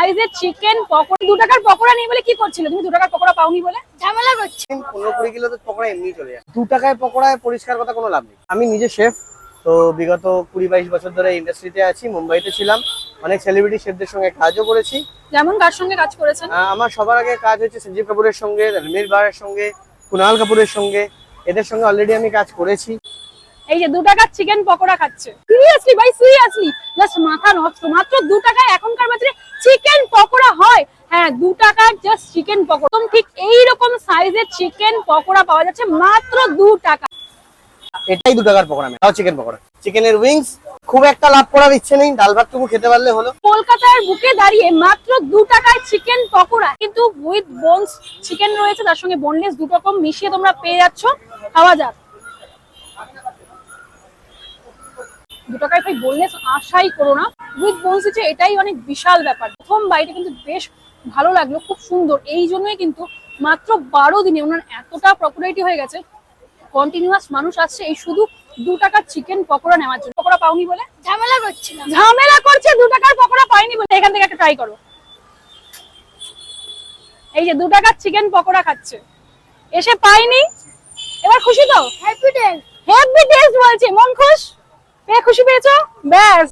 সাইজের চিকেন পকোড়া দু টাকার পকোড়া নেই বলে কি করছিলে? তুমি দু টাকার পকোড়া পাওনি বলে? ঝামেলা করছি। পনেরো কুড়ি কিলো তো পকোড়া এমনি চলে যায়। দু টাকায় পকোড়ায় পরিষ্কার কথা কোনো লাভ নেই। আমি নিজে শেফ তো বিগত কুড়ি বাইশ বছর ধরে ইন্ডাস্ট্রিতে আছি মুম্বাইতে ছিলাম। অনেক সেলিব্রিটি শেফদের সঙ্গে কাজও করেছি। যেমন কার সঙ্গে কাজ করেছেন? আমার সবার আগে কাজ হচ্ছে সঞ্জীব কাপুরের সঙ্গে রণবীর বারের সঙ্গে কুনাল কাপুরের সঙ্গে। এদের সঙ্গে অলরেডি আমি কাজ করেছি। এই যে দু টাকার চিকেন পকোড়া খাচ্ছে। সিরিয়াসলি ভাই সিরিয়াসলি জাস্ট মাথা নষ্ট। মাত্র দু টাকায় এখনকার বাজারে চিকেন পকোড়া হয় হ্যাঁ দু টাকার জাস্ট চিকেন পকোড়া ঠিক এইরকম সাইজের চিকেন পকোড়া পাওয়া যাচ্ছে মাত্র দু টাকা। এটাই দু টাকার পকোড়া তাও চিকেন পকোড়া। চিকেনের উইংস খুব একটা লাভ করার ইচ্ছে নেই ডাল ভাতটুকু খেতে পারলে হলো। কলকাতার বুকে দাঁড়িয়ে মাত্র দু টাকায় চিকেন পকোড়া কিন্তু উইথ বোনস চিকেন রয়েছে তার সঙ্গে বোনলেস দুটো রকম মিশিয়ে তোমরা পেয়ে যাচ্ছ। খাওয়া যাক। দু টাকায় ভাই বোনলেস আশাই করো না। উইথ বোনস যে এটাই অনেক বিশাল ব্যাপার। প্রথম বাইরে কিন্তু বেশ ভালো লাগল খুব সুন্দর। এই জন্যই কিন্তু মাত্র বারো দিনে ওনার এতটা পপুলারিটি হয়ে গেছে। কন্টিনিউয়াস মানুষ আসছে এই শুধু দু টাকার চিকেন পকোড়া নেওয়ার জন্য। পকোড়া পাওনি বলে? ঝামেলা করছে ঝামেলা করছে দু টাকার পকোড়া পাইনি বলে। এখান থেকে একটা ট্রাই করো। এই যে দু টাকার চিকেন পকোড়া খাচ্ছে। এসে পাইনি। এবার খুশি তো? হ্যাপি টেস্ট হ্যাপি টেস্ট বলছে। মন খুশ? পেয়ে খুশি পেয়েছ? ব্যাস।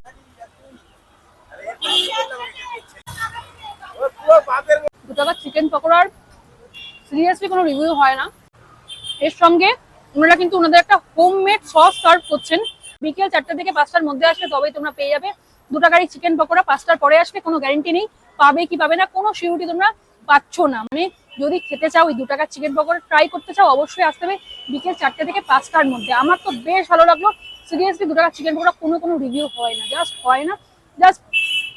দু চিকেন পকোড়ার সিরিয়াসলি কোনো রিভিউ হয় না। এর সঙ্গে ওনারা কিন্তু ওনাদের একটা হোমমেড সস সার্ভ করছেন। বিকেল চারটা থেকে পাঁচটার মধ্যে আসলে তবেই তোমরা পেয়ে যাবে। দু টাকারই চিকেন পকোড়া, পাঁচটার পরে আসলে কোনো গ্যারেন্টি নেই। পাবে কি পাবে না, কোনো সিউরিটি তোমরা পাচ্ছ না। মানে যদি খেতে চাও ওই দু টাকার চিকেন পকোড়া ট্রাই করতে চাও, অবশ্যই আসতে হবে বিকেল চারটে থেকে পাঁচটার মধ্যে। আমার তো বেশ ভালো লাগল। সিরিয়াসলি দু টাকার চিকেন পকোড়া কোনো কোনো রিভিউ হয় না জাস্ট হয় না। জাস্ট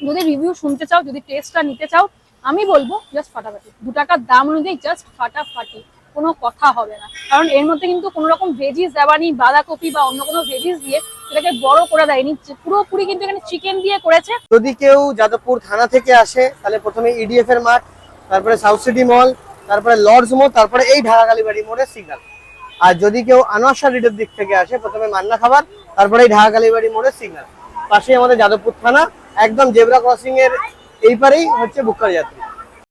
যদি রিভিউ শুনতে চাও, যদি টেস্টটা নিতে চাও আমি বলব জাস্ট ফাটাফাটি। দু টাকার দাম অনুযায়ী জাস্ট ফাটাফাটি। কোনো কথা হবে না। কারণ এর মধ্যে কিন্তু কোনো রকম ভেজিস দেওয়া নেই, বাঁধাকপি বা অন্য কোনো ভেজিস দিয়ে এটাকে বড় করে দেয়নি। পুরোপুরি কিন্তু এখানে চিকেন দিয়ে করেছে। যদি কেউ যাদবপুর থানা থেকে আসে, তাহলে প্রথমে ইডিএফ এর মাঠ, তারপরে সাউথ সিটি মল তারপরে লর্ডস মোড় তারপরে এই ঢাকা কালীবাড়ি মোড়ের সিগন্যাল আর যদি কেউ আনোয়ার রিডের দিক থেকে আসে, প্রথমে মান্না খাবার, তারপরে এই ঢাকা কালীবাড়ি মোড়ের সিগন্যাল পাশেই আমাদের যাদবপুর থানা, একদম জেব্রা ক্রসিং এর এই পারেই হচ্ছে বুকার যাত্রী।